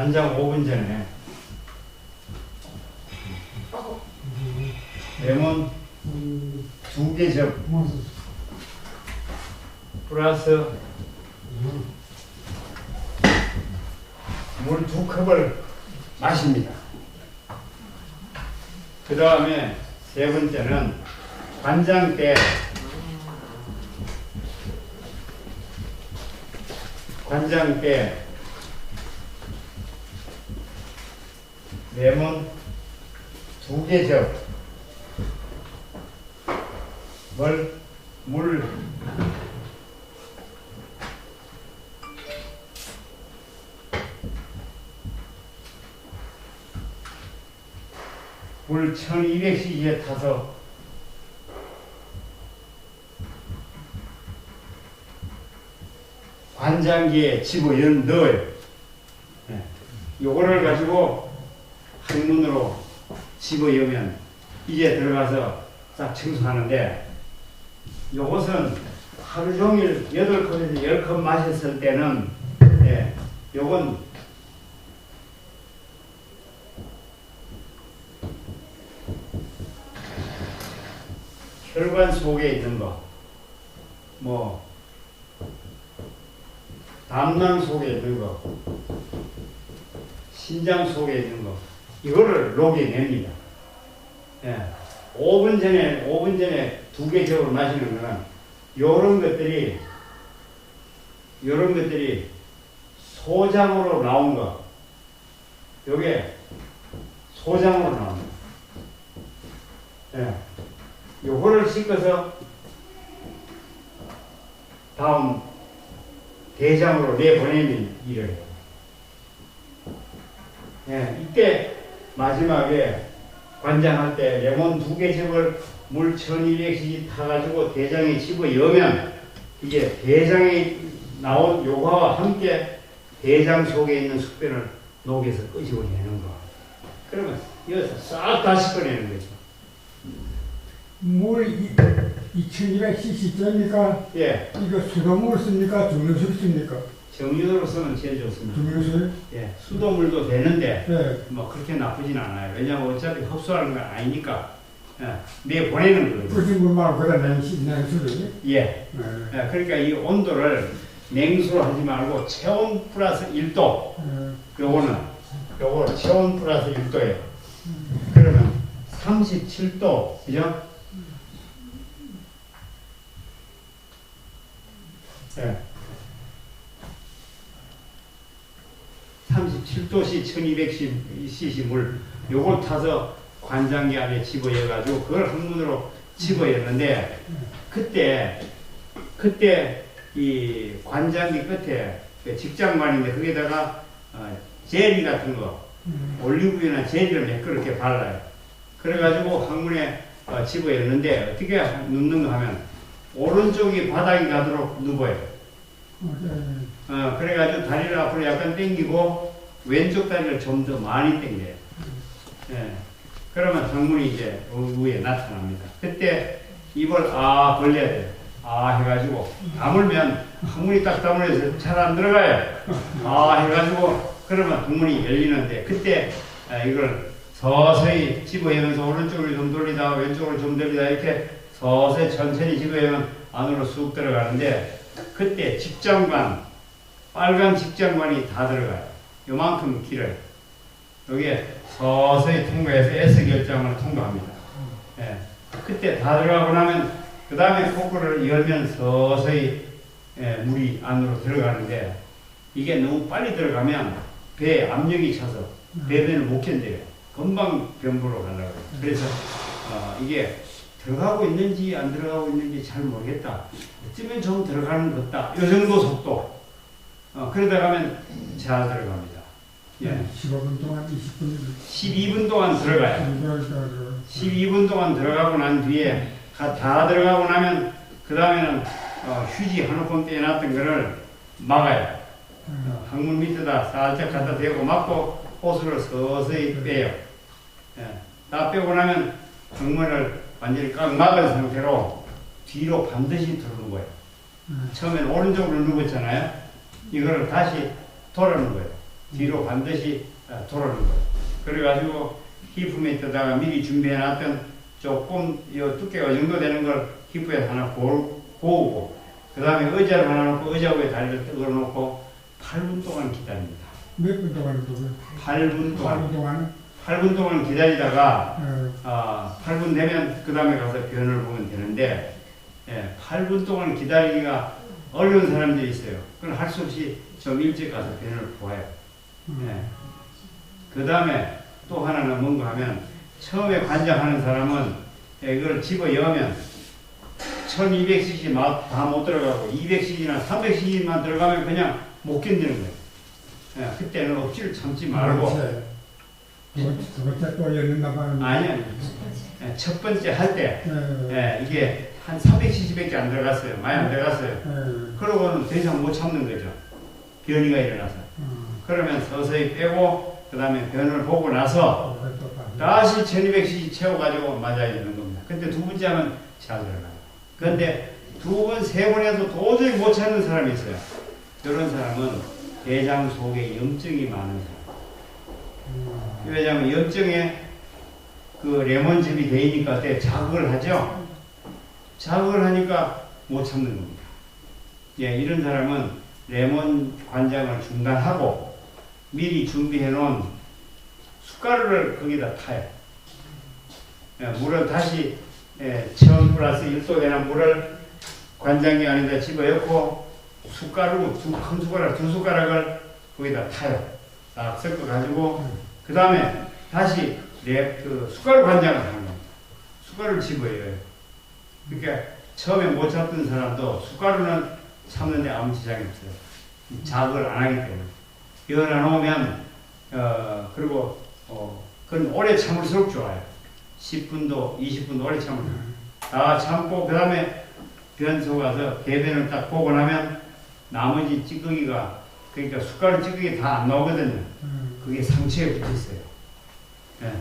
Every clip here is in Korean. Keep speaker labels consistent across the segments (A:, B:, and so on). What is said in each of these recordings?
A: 관장 5분 전에. 레몬 두 개 접. 플러스 물 두 컵을 마십니다. 그 다음에 세 번째는 관장 때 관장 때 레몬 두개 접, 물, 물, 물 1200cc에 타서 관장기에 집어 연 넣어요. 네. 요거를 가지고 항 문으로 집어 여면 이제 들어가서 싹 청소하는데 요것은 하루 종일 8컵에서 10컵 마셨을 때는 예, 요건 혈관 속에 있는 거, 뭐, 담낭 속에 있는 거, 신장 속에 있는 거, 이거를 녹여냅니다. 예. 5분 전에, 5분 전에 두개 적으로 마시는 거는, 요런 것들이, 요런 것들이 소장으로 나온 거, 요게 소장으로 나옵니다. 예. 요거를 씻어서 다음 대장으로 내보내는 일을. 예, 이때 마지막에 관장할 때 레몬 두 개 즙을 물 1200cc 타가지고 대장에 집어 여면 이게 대장에 나온 요가와 함께 대장 속에 있는 숙변을 녹여서 끄집어내는 거. 그러면 이어서 싹다 씻어내는 거죠.
B: 물 2200cc 째니까
A: 예,
B: 이거 수돗물 씁니까? 정류술 씁니까?
A: 정유도로 쓰면 제일 좋습니다.
B: 정류술?
A: 예, 수돗물도 되는데
B: 네.
A: 뭐 그렇게 나쁘진 않아요. 왜냐하면 어차피 흡수하는 건 아니니까 예, 내 보내는 거거든요.
B: 끓인 물 말고 그다 냉수, 냉수를.
A: 예,
B: 네.
A: 예, 그러니까 이 온도를 냉수로 하지 말고 체온 플러스 1도.
B: 네.
A: 요거는 요거 체온 플러스 1도예요. 그러면 37도, 그죠? 예. 37도씨 1200cc 물 요걸 타서 관장기 안에 집어여가지고 그걸 항문으로 집어였는데 그때 그때 이 관장기 끝에 그 직장관인데 거기다가 어, 젤리 같은 거 올리브유나 젤리를 몇개 이렇게 발라요. 그래가지고 항문에 어, 집어였는데 어떻게 하- 눕는가 하면 오른쪽이 바닥이 가도록 눕어요.
B: 어, 네.
A: 어, 그래가지고 다리를 앞으로 약간 당기고 왼쪽 다리를 좀 더 많이 당겨요. 예. 그러면 항문이 이제 위에 나타납니다. 그때 입을 아 벌려야 돼요. 아 해가지고 다물면 항문이 딱 다물려서 잘 안 들어가요. 아 해가지고 그러면 항문이 열리는데 그때 아, 이걸 서서히 집어내면서 오른쪽으로 좀 돌리다 왼쪽으로 좀 돌리다 이렇게 서서히 천천히 집어내면 안으로 쑥 들어가는데 그때 직장관 빨간 직장관이 다 들어가요. 요만큼 길어요. 여기에 서서히 통과해서 S 결정을 통과합니다. 예. 그때 다 들어가고 나면 그 다음에 코코를 열면 서서히 예, 물이 안으로 들어가는데 이게 너무 빨리 들어가면 배에 압력이 차서 배변을 못 견뎌요. 금방 변부로 가려고. 그래서 어, 이게 들어가고 있는지 안 들어가고 있는지 잘 모르겠다. 어쩌면 좀 들어가는 것 같다. 이 정도 속도. 어, 그러다 가면 잘 들어갑니다. 예.
B: 15분 동안 20분
A: 12분 동안 들어가요.
B: 정도
A: 12분 동안 들어가고 난 뒤에 가- 다 들어가고 나면 그 다음에는 어, 휴지 한 움큼 떼놨던 거를 막아요. 어, 항문 밑에다 살짝 갖다 대고 막고 호수를 서서히 빼요. 예. 다 빼고 나면 항문을 완전히 꽉 막은 상태로 뒤로 반드시 들어오는 거예요. 처음엔 오른쪽으로 누웠잖아요. 이거를 다시 돌아오는 거예요. 뒤로 반드시 어, 돌아오는 거예요. 그래가지고 히프메트다가 미리 준비해놨던 조금 요 두께가 이 정도 되는 걸 히프에 하나 고, 고우고 그 다음에 의자를 하나 놓고 의자 위에 다리를 뜯어 놓고 8분 동안 기다립니다.
B: 몇 분 동안 또
A: 8분 동안
B: 8분 동안
A: 8분 동안 기다리다가
B: 어,
A: 아, 8분 되면 그 다음에 가서 변을 보면 되는데 예, 8분 동안 기다리기가 어려운 사람들이 있어요. 그걸 할수 없이 좀 일찍 가서 변을 보아요. 예. 그 다음에 또 하나는 뭔가 하면 처음에 관장하는 사람은 예, 이걸 집어 여면 1200cc 다 못 들어가고 200cc나 300cc만 들어가면 그냥 못 견디는 거예요. 예, 그때는 억지를 참지 말고.
B: 두두 번째 또 열린다 봐요.
A: 아니 아니 예, 첫 번째 할때
B: 예,
A: 예, 이게 한 300cc밖에 안 들어갔어요. 많이 안 들어갔어요.
B: 예,
A: 그러고는 더 이상 못 참는 거죠. 변이가 일어나서.
B: 어,
A: 그러면 서서히 빼고 그 다음에 변을 보고 나서
B: 또 다시.
A: 다시 1200cc 채워가지고 맞아야 되는 겁니다. 근데 두 번째 하면 잘 들어가요. 그런데 두 번, 세 번 해도 도저히 못 찾는 사람이 있어요. 이런 사람은 대장 속에 염증이 많은 사람.
B: 음,
A: 왜냐하면 염증에 그 레몬즙이 되니까 그때 자극을 하죠. 자극을 하니까 못 참는 겁니다. 예, 이런 사람은 레몬 관장을 중단하고 미리 준비해 놓은 숟가루를 거기다 타요. 예, 물을 다시 예, 체온 플러스 1도 되는 물을 관장기 안에다 집어넣고 숟가루 두 큰 숟가락 두 숟가락을 거기다 타요. 딱 섞어 가지고 그 다음에 다시 내 그 숟가루 관장을 하는 겁니다. 숟가루를 집어요. 그러니까 처음에 못 잡던 사람도 숟가루는 참는데 아무 지장이 없어요. 자극을 안 하기 때문에. 열어 놓으면 어 그리고 어 그건 오래 참을수록 좋아요. 10분도 20분도 오래 참을 다 참고 그 다음에 변소 가서 개변을 딱 보고 나면 나머지 찌꺼기가 그러니까 숟가루 찌꺼기 다 안 나오거든요.
B: 음,
A: 그게 상처에 붙어 있어요. 예,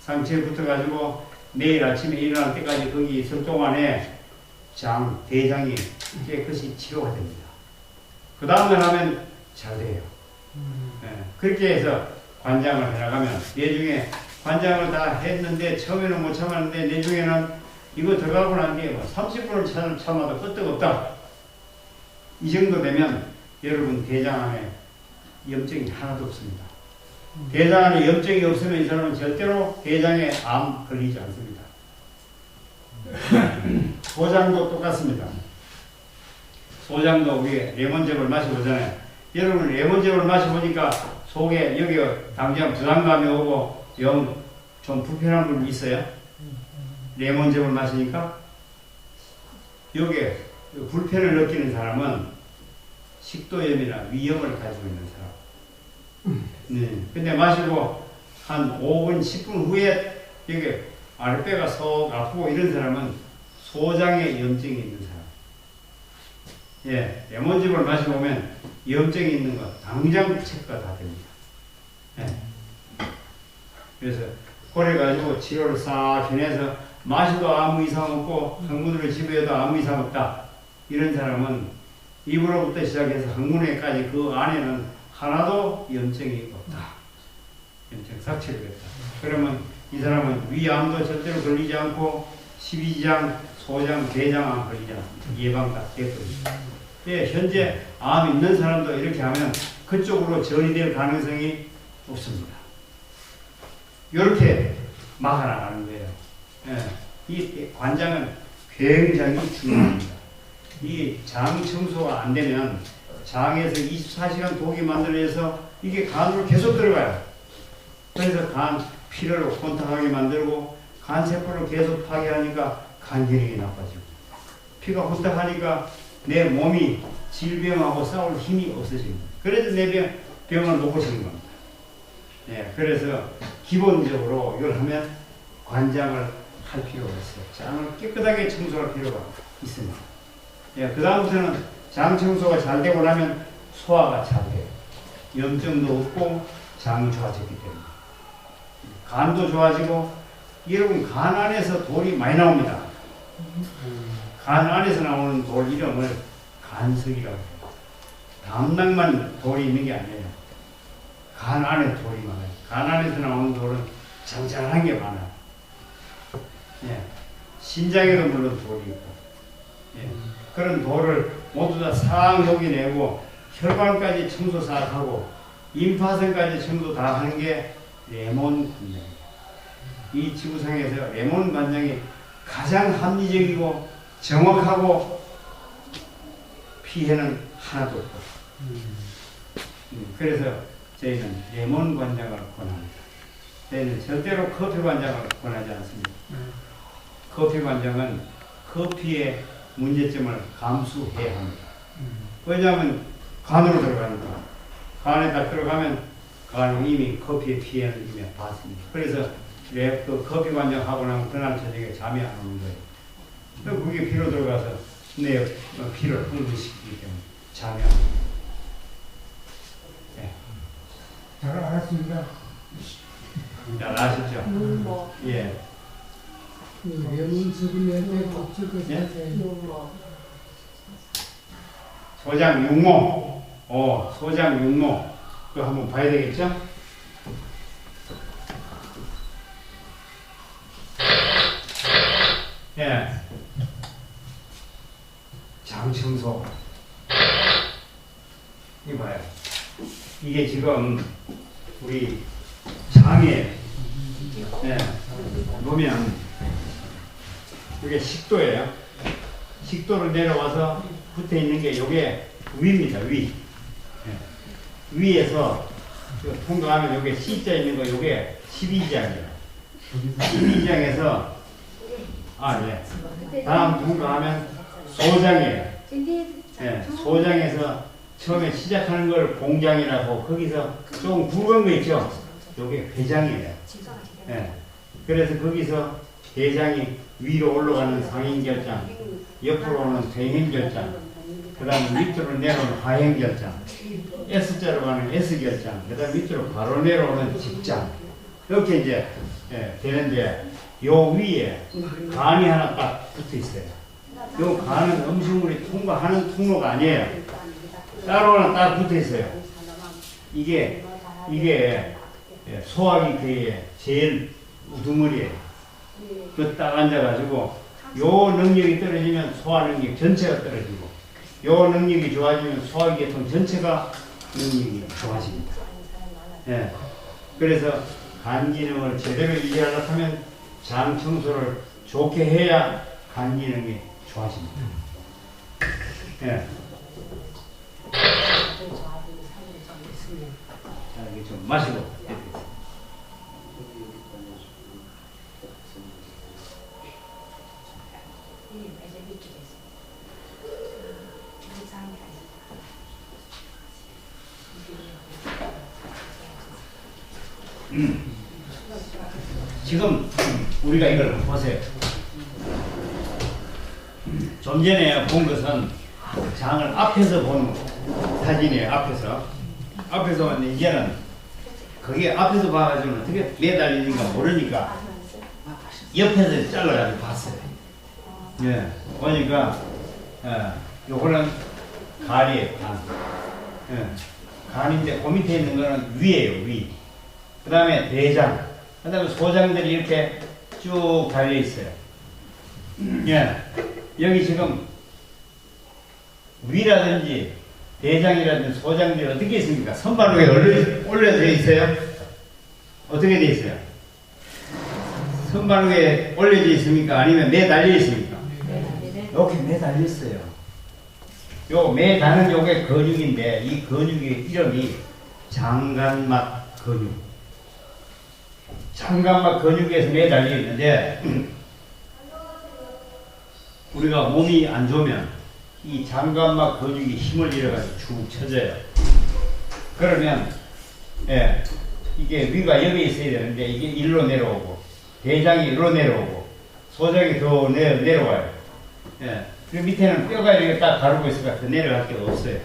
A: 상처에 붙어가지고 내일 아침에 일어날 때까지 거기 있을 동안에 장, 대장이 깨끗이 치료가 됩니다. 그 다음날 하면 잘 돼요.
B: 음,
A: 예, 그렇게 해서 관장을 해나가면 내중에 관장을 다 했는데 처음에는 못 참았는데 내중에는 이거 들어가고 난 뒤에 뭐 30분을 참, 참아도 끄떡없다. 이 정도 되면 여러분 대장 안에 염증이 하나도 없습니다. 대장 안에 염증이 없으면 이 사람은 절대로 대장에 암 걸리지 않습니다. 소장도 똑같습니다. 소장도 우리 레몬즙을 마셔보잖아요. 여러분 레몬즙을 마셔보니까 속에 여기 당장 부담감이 오고 영 좀 불편한 부분이 있어요. 레몬즙을 마시니까 여기에 불편을 느끼는 사람은 식도염이나 위염을 가지고 있는 사람. 네. 근데 마시고 한 5분, 10분 후에 여기 아랫배가 속 아프고 이런 사람은 소장에 염증이 있는 사람. 예, 레몬즙을 마셔보면 염증이 있는 거 당장 체크가 다 됩니다. 예. 그래서 그래가지고 치료를 싹 해내서 마셔도 아무 이상 없고 항문으로 집어도 아무 이상 없다. 이런 사람은 입으로부터 시작해서 항문에까지 그 안에는 하나도 염증이 없다. 염증 삭제를 했다. 그러면 이 사람은 위암도 절대로 걸리지 않고 십이장, 소장, 대장암 걸리지 않습니다. 예방 다 됐거든요. 예, 현재 암 있는 사람도 이렇게 하면 그쪽으로 전이 될 가능성이 없습니다. 이렇게 막아나가는 거예요. 예, 이 관장은 굉장히 중요합니다. 이 장 청소가 안 되면 장에서 24시간 독이 만들어져서 이게 간으로 계속 들어가요. 그래서 간 피로를 혼탁하게 만들고 간 세포를 계속 파괴하니까 간 기능이 나빠지고 피가 혼탁하니까 내 몸이 질병하고 싸울 힘이 없어집니다. 그래서 내 병, 병을 못 고치는 겁니다. 예, 그래서 기본적으로 이걸 하면 관장을 할 필요가 있어요. 장을 깨끗하게 청소할 필요가 있습니다. 예, 그 다음부터는 장 청소가 잘 되고 나면 소화가 잘 돼요. 염증도 없고 장이 좋아졌기 때문에. 간도 좋아지고 여러분 간 안에서 돌이 많이 나옵니다. 간 안에서 나오는 돌 이름을 간석이라고 해요. 담낭만 돌이 있는 게 아니에요. 간 안에 돌이 많아요. 간 안에서 나오는 돌은 장장한 게 많아요. 예. 심장에도 물론 돌이 있고. 예. 그런 돌을 모두 다싹 녹여내고 혈관까지 청소 싹 하고 임파선까지 청소 다 하는 게 레몬 관장입니다. 이 지구상에서 레몬 관장이 가장 합리적이고 정확하고 피해는 하나도 없고 음, 그래서 저희는 레몬 관장을 권합니다. 저희는 절대로 커피 관장을 권하지 않습니다. 커피 관장은 커피의 문제점을 감수해야 합니다. 왜냐하면 간으로 들어가니까 간에 다 들어가면 간은 이미 커피의 피해는 이미 봤습니다. 그래서 내그 커피 관장 하고 나면 그날 저녁에 잠이 안 오는 거예요. 또 그게 피로 들어가서 내 피를 흥분시키기 때문에 잠이 안 옵니다.
B: 잘 알았습니다.
A: 잘 아시죠?
C: 눈뭐
A: 예. 소장 육모. 어, 소장 육모. 그거 한번 봐야 되겠죠? 예. 장청소. 이거 봐요. 이게 지금 우리 장에 예. 보면 이게 식도예요. 식도로 내려와서 붙어 있는 게 요게 위입니다. 위. 예. 위에서 그 통과하면 요게 C자 있는 거 요게 12장이에요. 12장에서 아 예. 다음 통과하면 소장이에요. 예. 소장에서 처음에 시작하는 걸 공장이라고 거기서 좀 굵은 거 있죠. 요게 회장이에요. 예. 그래서 거기서 대장이 위로 올라가는 상행결장, 옆으로 오는 퇴행결장, 그 다음에 밑으로 내려오는 하행결장, S자로 가는 S결장, 그 다음에 밑으로 바로 내려오는 직장. 이렇게 이제 예, 되는데 요 위에 간이 하나 딱 붙어 있어요. 요 간은 음식물이 통과하는 통로가 아니에요. 따로 하나 딱 붙어 있어요. 이게 이게 예, 소화기 궤의 제일 우두머리예요. 그 딱 앉아가지고 요 능력이 떨어지면 소화 능력 전체가 떨어지고 요 능력이 좋아지면 소화기 계통 전체가 능력이 좋아집니다. 예. 그래서 간 기능을 제대로 유지하려고 하면 장 청소를 좋게 해야 간 기능이 좋아집니다. 예. 자, 이게 좀 마시고. 지금 우리가 이걸 보세요. 좀 전에 본 것은 장을 앞에서 본 사진이에요. 앞에서. 앞에서 봤는데 이제는 그게 앞에서 봐가지고 어떻게 매달리는가 모르니까 옆에서 잘라가지고 봤어요. 예. 보니까 어, 요거는 간이에요. 간. 예. 간인데 그 밑에 있는 거는 위에요. 위. 그 다음에 대장. 그 다음에 소장들이 이렇게 쭉 달려 있어요. 예. 여기 지금 위라든지 대장이라든지 소장들이 어떻게 있습니까? 선반 위에 올려, 올려져 있어요? 어떻게 돼 있어요? 선반 위에 올려져 있습니까? 아니면 매달려 있습니까? 이렇게 매달려 있어요. 요 매다는 요게 근육인데 이 근육의 이름이 장간막 근육. 장간막 근육에서 매달려 있는데 우리가 몸이 안 좋으면 이 장관막 근육이 힘을 잃어가지고 축 처져요. 그러면 예, 이게 위가 여기 있어야 되는데 이게 일로 내려오고 대장이 일로 내려오고 소장이 더 내, 내려와요. 예, 그 밑에는 뼈가 이렇게 딱 가르고 있으니까 더 내려갈 데가 없어요.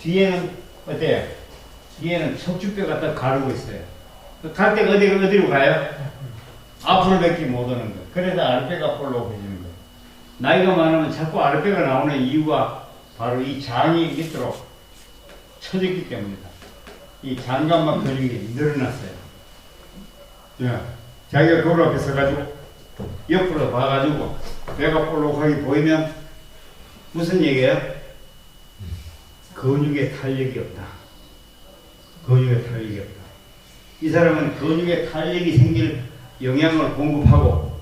A: 뒤에는 어때요? 뒤에는 척추뼈가 딱 가르고 있어요. 갈 때가 어디, 어디로 가요? 앞으로 밖에 못 오는 거예요. 그래서 아랫배가 볼록해지는 거예요. 나이가 많으면 자꾸 아랫배가 나오는 이유가 바로 이 장이 밑으로 쳐졌기 때문이다. 이 장관막 근육이 늘어났어요. 예. 자기가 거울 앞에 서가지고 옆으로 봐가지고 배가 볼록하게 보이면 무슨 얘기예요? 근육에 탄력이 없다. 근육에 탄력이 없다. 이 사람은 근육에 탄력이 생길 영양을 공급하고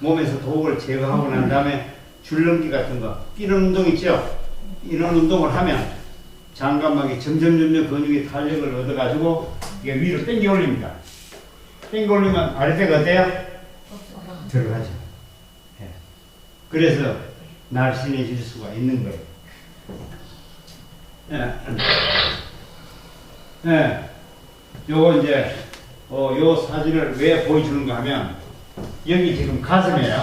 A: 몸에서 독을 제거하고 난 다음에 줄넘기 같은 거 이런 운동 있죠? 이런 운동을 하면 장관막이 점점 점점 근육의 탄력을 얻어가지고 이게 위로 당겨 올립니다. 당겨 올리면 아랫배가 어때요? 들어가죠. 예. 그래서 날씬해질 수가 있는 거예요. 예. 예. 요거 이제 어, 요 사진을 왜 보여주는가 하면 여기 지금 가슴이에요.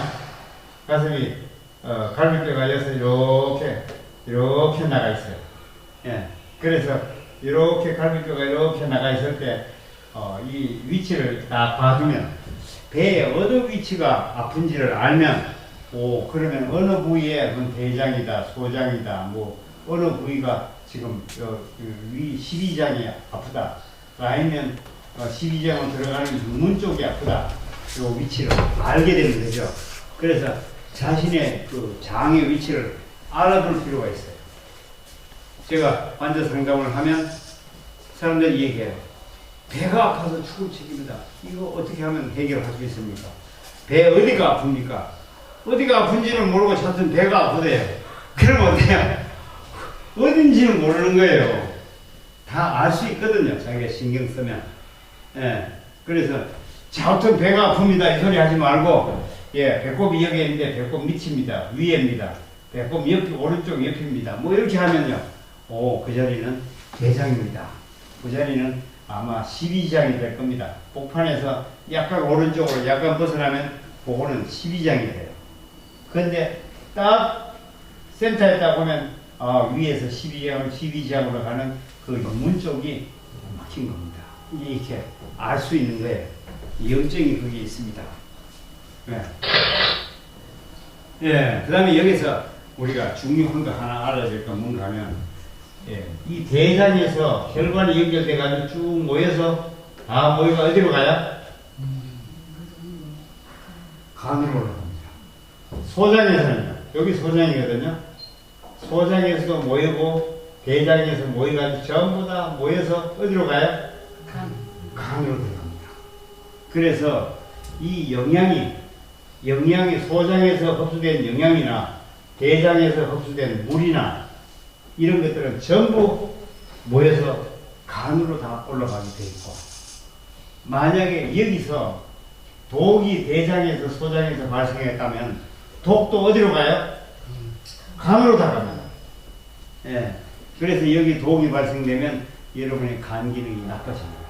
A: 가슴이 어, 갈비뼈가 여기서 이렇게 이렇게 나가 있어요. 예. 그래서 이렇게 갈비뼈가 이렇게 나가 있을 때, 어, 이 위치를 딱 봐주면, 배의 어느 위치가 아픈지를 알면, 오, 그러면 어느 부위에 그건 대장이다, 소장이다, 뭐, 어느 부위가 지금 어, 그위 12장이 아프다. 아니면 어, 12장으로 들어가는 문 쪽이 아프다. 요 위치를 알게 되는 거죠. 그래서 자신의 그 장의 위치를 알아둘 필요가 있어요. 제가 환자 상담을 하면 사람들이 얘기해요. 배가 아파서 죽을 책임이다. 이거 어떻게 하면 해결할 수 있습니까? 배 어디가 아픕니까? 어디가 아픈지는 모르고 찾던 배가 아프대요. 그러면 어때요? 어딘지는 모르는 거예요. 다 알 수 있거든요. 자기가 신경 쓰면. 예. 그래서 자우튼 배가 아픕니다. 이 소리 하지 말고, 예, 배꼽이 여기 있는데 배꼽 밑입니다. 위에입니다. 배꼽 옆, 오른쪽 옆입니다. 뭐 이렇게 하면요. 오, 그 자리는 대장입니다. 그 자리는 아마 12장이 될 겁니다. 복판에서 약간 오른쪽으로 약간 벗어나면 그거는 12장이 돼요. 근데 딱 센터에 딱 보면 아, 위에서 12장, 12장으로 가는 그 문 쪽이 막힌 겁니다. 이렇게 알 수 있는 거예요. 영적이 거기에 있습니다. 네. 예, 그 다음에 여기서 우리가 중요한 거 하나 알아야 될건 뭔가 하면, 예, 이 대장에서 혈관이 연결돼가지고 쭉 모여서, 아, 모여가 어디로 가요? 간으로 올라갑니다. 소장에서는요, 여기 소장이거든요. 소장에서도 모이고, 대장에서 모여가지고 전부 다 모여서 어디로 가요? 간으로 들어갑니다. 그래서 이 영양이 영양이 소장에서 흡수된 영양이나 대장에서 흡수된 물이나 이런 것들은 전부 모여서 간으로 다 올라가게 돼 있고 만약에 여기서 독이 대장에서 소장에서 발생했다면 독도 어디로 가요? 간으로 다 갑니다. 예. 그래서 여기 독이 발생되면 여러분의 간 기능이 나빠집니다.